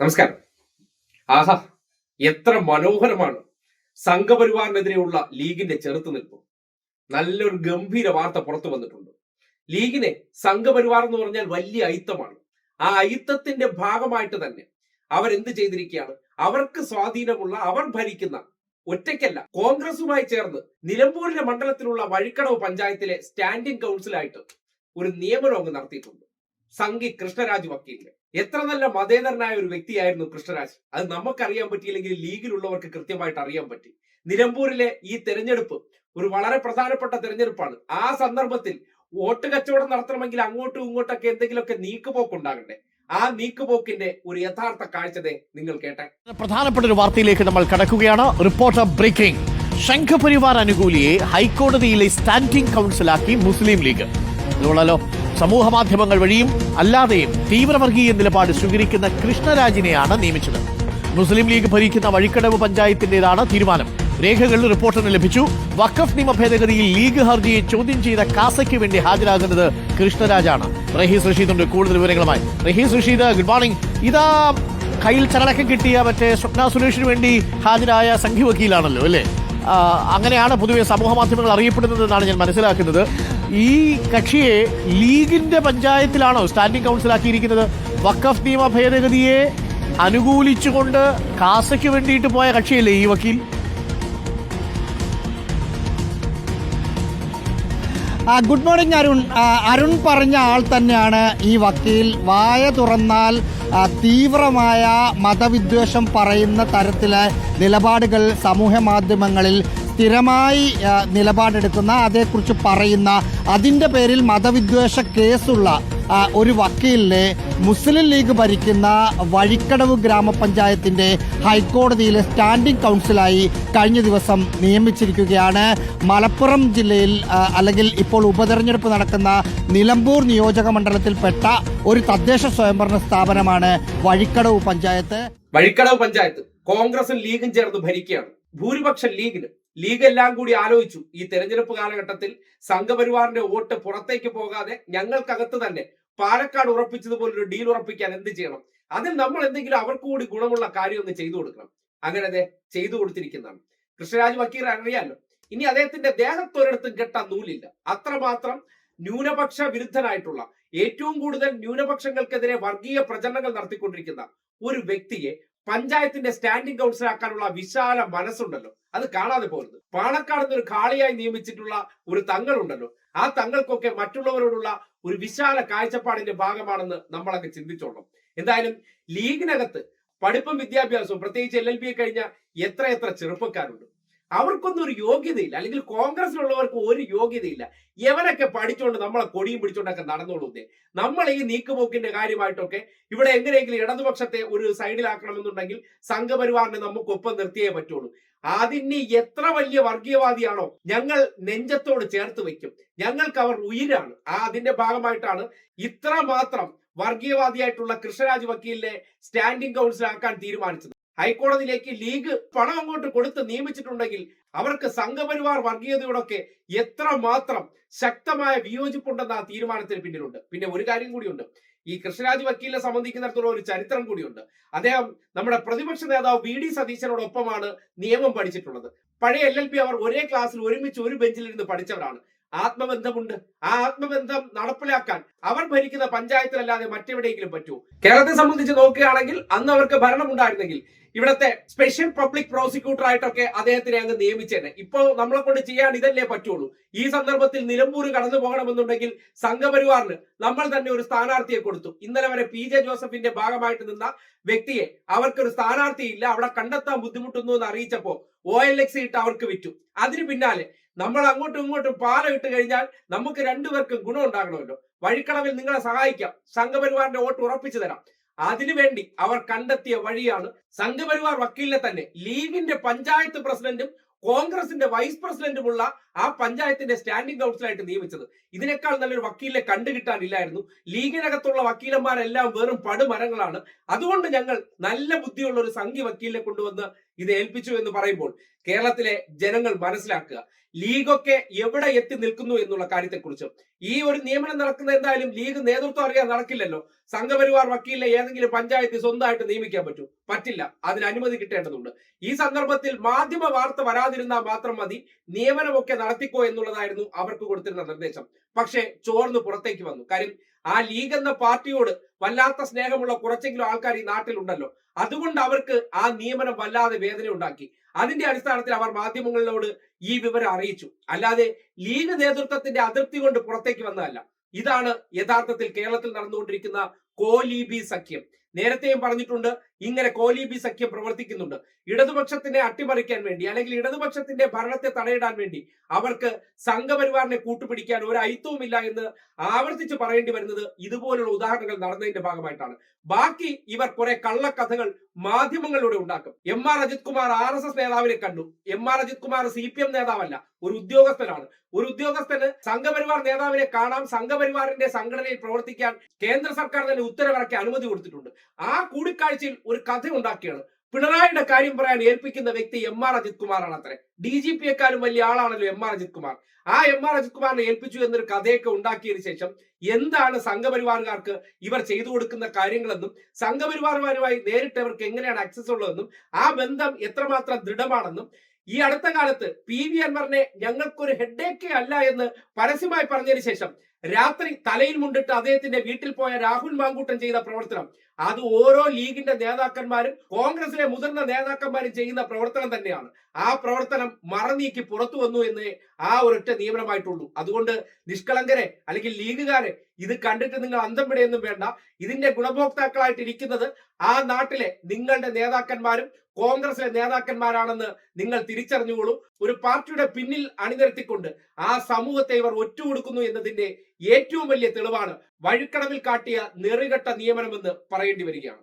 നമസ്കാരം. ആഹാ എത്ര മനോഹരമാണ്. സംഘപരിവാറിനെതിരെയുള്ള ലീഗിന്റെ ചെറുത്തുനിൽപ്പ്. നല്ലൊരു ഗംഭീര വാർത്ത പുറത്തു വന്നിട്ടുണ്ട്. ലീഗിനെ സംഘപരിവാർ എന്ന് പറഞ്ഞാൽ വലിയ അയിത്തമാണ്. ആ അയിത്തത്തിന്റെ ഭാഗമായിട്ട് തന്നെ അവരെന്ത് ചെയ്തിരിക്കുകയാണ്? അവർക്ക് സ്വാധീനമുള്ള അവർ ഭരിക്കുന്ന ഒറ്റയ്ക്കല്ല കോൺഗ്രസുമായി ചേർന്ന് നിലമ്പൂരിലെ മണ്ഡലത്തിലുള്ള വഴിക്കടവ് പഞ്ചായത്തിലെ സ്റ്റാൻഡിംഗ് കൗൺസിലായിട്ട് ഒരു നിയമനം അങ്ങ് നടത്തിയിട്ടുണ്ട്. സംഘി കൃഷ്ണരാജ് വക്കീലിന് എത്ര നല്ല മതേതരനായ ഒരു വ്യക്തിയായിരുന്നു കൃഷ്ണരാജ്. അത് നമുക്കറിയാൻ പറ്റിയില്ലെങ്കിൽ ലീഗിലുള്ളവർക്ക് കൃത്യമായിട്ട് അറിയാൻ പറ്റി. നിലമ്പൂരിലെ ഈ തെരഞ്ഞെടുപ്പ് ഒരു വളരെ പ്രധാനപ്പെട്ട തെരഞ്ഞെടുപ്പാണ്. ആ സന്ദർഭത്തിൽ വോട്ട് കച്ചവടം നടത്തണമെങ്കിൽ അങ്ങോട്ടും ഇങ്ങോട്ടൊക്കെ എന്തെങ്കിലുമൊക്കെ നീക്കുപോക്ക് ഉണ്ടാകട്ടെ ആ നീക്കുപോക്കിന്റെ ഒരു യഥാർത്ഥ കാഴ്ചതെ നിങ്ങൾ കേട്ടെ പ്രധാനപ്പെട്ട ഒരു വാർത്തയിലേക്ക് നമ്മൾ കടക്കുകയാണ്. Reporter breaking. ശംഖപരിവാർ അനുകൂലിയെ ഹൈക്കോടതിയിലെ സ്റ്റാൻഡിംഗ് കൗൺസിലാക്കി മുസ്ലിം ലീഗ്. ഇതുകൊള്ളാലോ? സമൂഹ മാധ്യമങ്ങൾ വഴിയും അല്ലാതെയും തീവ്രവർഗീയ നിലപാട് സ്വീകരിക്കുന്ന കൃഷ്ണരാജിനെയാണ് നിയമിച്ചത്. മുസ്ലിം ലീഗ് ഭരിക്കുന്ന വഴിക്കടവ് പഞ്ചായത്തിന്റേതാണ് തീരുമാനം. രേഖകൾ റിപ്പോർട്ടിന് ലഭിച്ചു. വഖഫ് നിയമ ഭേദഗതിയിൽ ലീഗ് ഹർജിയെ ചോദ്യം ചെയ്ത കാസയ്ക്ക് വേണ്ടി ഹാജരാകുന്നത് കൃഷ്ണരാജാണ്. റഹീസ് റഷീദുണ്ട് കൂടുതൽ വിവരങ്ങളുമായി. റഹീസ് റഷീദ് ഗുഡ് മോർണിംഗ് ഇതാ കയ്യിൽ ചരടക്കം കിട്ടിയ മറ്റേ സ്വപ്ന സുരേഷിന് വേണ്ടി ഹാജരായ സംഘി വക്കീലാണല്ലോ അല്ലേ? അങ്ങനെയാണ് പൊതുവെ സമൂഹ മാധ്യമങ്ങൾ അറിയപ്പെടുന്നത് എന്നാണ് ഞാൻ മനസ്സിലാക്കുന്നത്. ഈ കക്ഷിയെ ലീഗിന്റെ പഞ്ചായത്തിലാണോ സ്റ്റാൻഡിംഗ് കൗൺസിലാക്കിയിരിക്കുന്നത്? വഖഫ് നിയമ ഭേദഗതിയെ അനുകൂലിച്ചുകൊണ്ട് കാസയ്ക്ക് വേണ്ടിയിട്ട് പോയ കക്ഷിയല്ലേ ഈ വക്കീൽ? Good morning Arun. അരുൺ പറഞ്ഞ ആൾ തന്നെയാണ് ഈ വക്കീൽ. വായ തുറന്നാൽ തീവ്രമായ മതവിദ്വേഷം പറയുന്ന തരത്തിലെ നിലപാടുകൾ സമൂഹ മാധ്യമങ്ങളിൽ സ്ഥിരമായി നിലപാടെടുക്കുന്ന അതേക്കുറിച്ച് പറയുന്ന അതിന്റെ പേരിൽ മതവിദ്വേഷ കേസുള്ള ഒരു വക്കീലിനെ മുസ്ലിം ലീഗ് ഭരിക്കുന്ന വഴിക്കടവ് ഗ്രാമപഞ്ചായത്തിന്റെ ഹൈക്കോടതിയിലെ സ്റ്റാൻഡിംഗ് കൗൺസിലായി കഴിഞ്ഞ ദിവസം നിയമിച്ചിരിക്കുകയാണ്. മലപ്പുറം ജില്ലയിൽ അല്ലെങ്കിൽ ഇപ്പോൾ ഉപതെരഞ്ഞെടുപ്പ് നടക്കുന്ന നിലമ്പൂർ നിയോജക മണ്ഡലത്തിൽപ്പെട്ട ഒരു തദ്ദേശ സ്വയംഭരണ സ്ഥാപനമാണ് വഴിക്കടവ് പഞ്ചായത്ത്. വഴിക്കടവ് പഞ്ചായത്ത് കോൺഗ്രസും ലീഗും ചേർന്ന് ഭരിക്കുകയാണ്. ഭൂരിപക്ഷം ലീഗിന് ലീഗ് എല്ലാം കൂടി ആലോചിച്ചു. ഈ തെരഞ്ഞെടുപ്പ് കാലഘട്ടത്തിൽ സംഘപരിവാറിന്റെ വോട്ട് പുറത്തേക്ക് പോകാതെ ഞങ്ങൾക്കകത്ത് തന്നെ പാലക്കാട് ഉറപ്പിച്ചതുപോലെ ഒരു ഡീൽ ഉറപ്പിക്കാൻ എന്ത് ചെയ്യണം? അതിൽ നമ്മൾ എന്തെങ്കിലും അവർക്ക് കൂടി ഗുണമുള്ള കാര്യം ഒന്ന് ചെയ്തു കൊടുക്കണം. അങ്ങനെ അതെ ചെയ്തു കൊടുത്തിരിക്കുന്നതാണ്. കൃഷ്ണരാജ് വക്കീർ അറിയാലോ? ഇനി അദ്ദേഹത്തിന്റെ ദേഹത്തൊരിടത്തും കെട്ടാൻ നൂലില്ല. അത്രമാത്രം ന്യൂനപക്ഷ വിരുദ്ധനായിട്ടുള്ള ഏറ്റവും കൂടുതൽ ന്യൂനപക്ഷങ്ങൾക്കെതിരെ വർഗീയ പ്രചരണങ്ങൾ നടത്തിക്കൊണ്ടിരിക്കുന്ന ഒരു വ്യക്തിയെ പഞ്ചായത്തിന്റെ സ്റ്റാൻഡിംഗ് കൗൺസിൽ ആക്കാനുള്ള വിശാല മനസ്സുണ്ടല്ലോ. അത് കാണാതെ പോകരുത് പാണക്കാട് ഒരു കാളിയായി നിയമിച്ചിട്ടുള്ള ഒരു തങ്ങൾ ഉണ്ടല്ലോ ആ തങ്ങൾക്കൊക്കെ മറ്റുള്ളവരോടുള്ള ഒരു വിശാല കാഴ്ചപ്പാടിന്റെ ഭാഗമാണെന്ന് നമ്മളൊക്കെ ചിന്തിച്ചോളണം. എന്തായാലും ലീഗിനകത്ത് പഠിപ്പും വിദ്യാഭ്യാസവും പ്രത്യേകിച്ച് എൽ എൽ ബി കഴിഞ്ഞ എത്ര എത്ര ചെറുപ്പക്കാരുണ്ട്. അവർക്കൊന്നും ഒരു യോഗ്യതയില്ല. അല്ലെങ്കിൽ കോൺഗ്രസിലുള്ളവർക്ക് ഒരു യോഗ്യതയില്ല. എവരൊക്കെ പഠിച്ചുകൊണ്ട് നമ്മളെ കൊടിയും പിടിച്ചുകൊണ്ടൊക്കെ നടന്നോളൂന്നേ നമ്മൾ ഈ നീക്കുപോക്കിന്റെ കാര്യമായിട്ടൊക്കെ ഇവിടെ എങ്ങനെയെങ്കിലും ഇടതുപക്ഷത്തെ ഒരു സൈഡിലാക്കണമെന്നുണ്ടെങ്കിൽ സംഘപരിവാറിനെ നമുക്കൊപ്പം നിർത്തിയേ പറ്റുള്ളൂ. അതിന് എത്ര വലിയ വർഗീയവാദിയാണോ ഞങ്ങൾ നെഞ്ചത്തോട് ചേർത്ത് വെക്കും ഞങ്ങൾക്ക് അവർ ഉയിരാണ്. ആ അതിന്റെ ഭാഗമായിട്ടാണ് ഇത്ര മാത്രം വർഗീയവാദിയായിട്ടുള്ള കൃഷ്ണരാജ് വക്കീലിനെ സ്റ്റാൻഡിംഗ് കൗൺസിലാക്കാൻ തീരുമാനിച്ചത്. ഹൈക്കോടതിയിലേക്ക് ലീഗ് പണം അങ്ങോട്ട് കൊടുത്ത് നിയമിച്ചിട്ടുണ്ടെങ്കിൽ അവർക്ക് സംഘപരിവാർ വർഗീയതയോടൊക്കെ എത്ര മാത്രം ശക്തമായ വിയോജിപ്പുണ്ടെന്ന ആ തീരുമാനത്തിന് പിന്നിലുണ്ട്. പിന്നെ ഒരു കാര്യം കൂടിയുണ്ട്. ഈ കൃഷ്ണരാജ് വക്കീലിനെ സംബന്ധിക്കുന്നിടത്തോളം ഒരു ചരിത്രം കൂടിയുണ്ട്. അദ്ദേഹം നമ്മുടെ പ്രതിപക്ഷ നേതാവ് വി ഡി സതീശനോടൊപ്പമാണ് നിയമം പഠിച്ചിട്ടുള്ളത്. പഴയ എൽ എൽ പി അവർ ഒരേ ക്ലാസ്സിൽ ഒരുമിച്ച് ഒരു ബെഞ്ചിലിരുന്ന് പഠിച്ചവരാണ്. ആത്മബന്ധമുണ്ട്. ആ ആത്മബന്ധം നടപ്പിലാക്കാൻ അവർ ഭരിക്കുന്ന പഞ്ചായത്തിലല്ലാതെ മറ്റെവിടെയെങ്കിലും പറ്റൂ. കേരളത്തെ സംബന്ധിച്ച് നോക്കുകയാണെങ്കിൽ അന്ന് അവർക്ക് ഭരണമുണ്ടായിരുന്നെങ്കിൽ ഇവിടത്തെ സ്പെഷ്യൽ പബ്ലിക് പ്രോസിക്യൂട്ടർ ആയിട്ടൊക്കെ അദ്ദേഹത്തിനെ അങ്ങ് നിയമിച്ചേനെ. ഇപ്പോ നമ്മളെ കൊണ്ട് ചെയ്യാൻ ഇതല്ലേ പറ്റുള്ളൂ. ഈ സന്ദർഭത്തിൽ നിലമ്പൂർ കടന്നു പോകണമെന്നുണ്ടെങ്കിൽ സംഘപരിവാറിന് നമ്മൾ തന്നെ ഒരു സ്ഥാനാർത്ഥിയെ കൊടുത്തു. ഇന്നലെ വരെ പി ജെ ജോസഫിന്റെ ഭാഗമായിട്ട് നിന്ന വ്യക്തിയെ അവർക്കൊരു സ്ഥാനാർത്ഥി ഇല്ല അവിടെ കണ്ടെത്താൻ ബുദ്ധിമുട്ടുന്നു എന്ന് അറിയിച്ചപ്പോ ഒ എൽ എക്സ് ഇട്ട് അവർക്ക് വിറ്റു. അതിന് പിന്നാലെ നമ്മൾ അങ്ങോട്ടും ഇങ്ങോട്ടും പാലം ഇട്ട് കഴിഞ്ഞാൽ നമുക്ക് രണ്ടുപേർക്കും ഗുണം ഉണ്ടാകണമല്ലോ. വഴിക്കടവിൽ നിങ്ങളെ സഹായിക്കാം. സംഘപരിവാറിന്റെ വോട്ട് ഉറപ്പിച്ചു തരാം. അതിനുവേണ്ടി അവർ കണ്ടെത്തിയ വഴിയാണ് സംഘപരിവാർ വക്കീലിനെ തന്നെ ലീഗിന്റെ പഞ്ചായത്ത് പ്രസിഡന്റും കോൺഗ്രസിന്റെ വൈസ് പ്രസിഡന്റുമുള്ള ആ പഞ്ചായത്തിന്റെ സ്റ്റാൻഡിംഗ് കൗൺസിലായിട്ട് നിയമിച്ചത്. ഇതിനേക്കാൾ നല്ലൊരു വക്കീലിനെ കണ്ടുകിട്ടാനില്ലായിരുന്നു. ലീഗിനകത്തുള്ള വക്കീലന്മാരെല്ലാം വെറും പടുമരങ്ങളാണ്. അതുകൊണ്ട് ഞങ്ങൾ നല്ല ബുദ്ധിയുള്ള ഒരു സംഘി വക്കീലിനെ കൊണ്ടുവന്ന് ഇത് ഏൽപ്പിച്ചു എന്ന് പറയുമ്പോൾ കേരളത്തിലെ ജനങ്ങൾ മനസ്സിലാക്കുക ലീഗൊക്കെ എവിടെ എത്തി നിൽക്കുന്നു എന്നുള്ള കാര്യത്തെക്കുറിച്ച് ഈ ഒരു നിയമനം നടക്കുന്ന എന്തായാലും ലീഗ് നേതൃത്വം അറിയാൻ നടക്കില്ലല്ലോ. സംഘപരിവാർ വക്കീലിനെ ഏതെങ്കിലും പഞ്ചായത്ത് സ്വന്തമായിട്ട് നിയമിക്കാൻ പറ്റൂ. പറ്റില്ല. അതിന് അനുമതി കിട്ടേണ്ടതുണ്ട്. ഈ സന്ദർഭത്തിൽ മാധ്യമ വാർത്ത വരാതിരുന്നാൽ മാത്രം മതി. നിയമനമൊക്കെ നടത്തിക്കോ എന്നുള്ളതായിരുന്നു അവർക്ക് കൊടുത്തിരുന്ന നിർദ്ദേശം. പക്ഷേ ചോർന്ന് പുറത്തേക്ക് വന്നു. കാര്യം ആ ലീഗ് എന്ന പാർട്ടിയോട് വല്ലാത്ത സ്നേഹമുള്ള കുറച്ചെങ്കിലും ആൾക്കാർ ഈ നാട്ടിലുണ്ടല്ലോ. അതുകൊണ്ട് അവർക്ക് ആ നിയമനം വല്ലാതെ വേദന ഉണ്ടാക്കി. അതിന്റെ അടിസ്ഥാനത്തിൽ അവർ മാധ്യമങ്ങളിലോട് ഈ വിവരം അറിയിച്ചു. അല്ലാതെ ലീഗ് നേതൃത്വത്തിന്റെ അതിർത്തി കൊണ്ട് പുറത്തേക്ക് വന്നതല്ല. ഇതാണ് യഥാർത്ഥത്തിൽ കേരളത്തിൽ നടന്നുകൊണ്ടിരിക്കുന്ന കോലീബി സഖ്യം. നേരത്തെയും പറഞ്ഞിട്ടുണ്ട് ഇങ്ങനെ കോലീബി സഖ്യം പ്രവർത്തിക്കുന്നുണ്ട്. ഇടതുപക്ഷത്തിനെ അട്ടിമറിക്കാൻ വേണ്ടി അല്ലെങ്കിൽ ഇടതുപക്ഷത്തിന്റെ ഭരണത്തെ തടയിടാൻ വേണ്ടി അവർക്ക് സംഘപരിവാറിനെ കൂട്ടുപിടിക്കാൻ ഒരു ഐത്തവുമില്ല എന്ന് ആവർത്തിച്ച് പറയേണ്ടി വരുന്നത് ഇതുപോലുള്ള ഉദാഹരണങ്ങൾ നടന്നതിന്റെ ഭാഗമായിട്ടാണ്. ബാക്കി ഇവർ കുറെ കള്ളക്കഥകൾ മാധ്യമങ്ങളിലൂടെ ഉണ്ടാക്കും. M R Ajith Kumar R S S നേതാവിനെ കണ്ടു. M R Ajith Kumar C P M നേതാവല്ല ഒരു ഉദ്യോഗസ്ഥനാണ്. ഒരു ഉദ്യോഗസ്ഥന് സംഘപരിവാർ നേതാവിനെ കാണാം സംഘപരിവാറിന്റെ സംഘടനയിൽ പ്രവർത്തിക്കാൻ കേന്ദ്ര സർക്കാർ തന്നെ ഉത്തരവിറക്കി അനുമതി കൊടുത്തിട്ടുണ്ട്. ആ കൂടിക്കാഴ്ചയിൽ ഒരു കഥ ഉണ്ടാക്കിയാണ് പിണറായിയുടെ കാര്യം പറയാൻ ഏൽപ്പിക്കുന്ന വ്യക്തി എം ആർ അജിത് കുമാറാണ് അത്രേ. ഡി ജി പിയെക്കാളും വലിയ ആളാണല്ലോ എം ആർ അജിത് കുമാർ. ആ എം ആർ അജിത് കുമാറിനെ ഏൽപ്പിച്ചു എന്നൊരു കഥയൊക്കെ ഉണ്ടാക്കിയതിനു ശേഷം എന്താണ് സംഘപരിവാറുകാർക്ക് ഇവർ ചെയ്തു കൊടുക്കുന്ന കാര്യങ്ങളെന്നും സംഘപരിവാറുമാരുമായി നേരിട്ട് അവർക്ക് എങ്ങനെയാണ് ആക്സസ് ഉള്ളതെന്നും ആ ബന്ധം എത്രമാത്രം ദൃഢമാണെന്നും ഈ അടുത്ത കാലത്ത് പി വി അൻവറിനെ ഞങ്ങൾക്കൊരു ഹെഡേക്കേ അല്ല എന്ന് പരസ്യമായി പറഞ്ഞതിന് ശേഷം രാത്രി തലയിൽ മുണ്ടിട്ട് അദ്ദേഹത്തിന്റെ വീട്ടിൽ പോയ രാഹുൽ മാങ്കൂട്ടൻ ചെയ്ത പ്രവർത്തനം അത് ഓരോ ലീഗിന്റെ നേതാക്കന്മാരും കോൺഗ്രസിലെ മുതിർന്ന നേതാക്കന്മാരും ചെയ്യുന്ന പ്രവർത്തനം തന്നെയാണ്. ആ പ്രവർത്തനം മറനീക്കി പുറത്തു വന്നു എന്ന് ആ ഒരൊറ്റ നിയമനമായിട്ടുള്ളൂ. അതുകൊണ്ട് നിഷ്കളങ്കരെ അല്ലെങ്കിൽ ലീഗുകാരെ ഇത് കണ്ടിട്ട് നിങ്ങൾ അന്തം വിടയൊന്നും വേണ്ട. ഇതിന്റെ ഗുണഭോക്താക്കളായിട്ട് ഇരിക്കുന്നത് ആ നാട്ടിലെ നിങ്ങളുടെ നേതാക്കന്മാരും കോൺഗ്രസിലെ നേതാക്കന്മാരാണെന്ന് നിങ്ങൾ തിരിച്ചറിഞ്ഞുകൊള്ളൂ. ഒരു പാർട്ടിയുടെ പിന്നിൽ അണിനിരത്തിക്കൊണ്ട് ആ സമൂഹത്തെ ഇവർ ഒറ്റുകൊടുക്കുന്നു എന്നതിന്റെ ഏറ്റവും വലിയ തെളിവാണ് വഴിക്കടവിൽ കാട്ടിയ നെറുകെട്ട നിയമനമെന്ന് പറയേണ്ടി വരികയാണ്.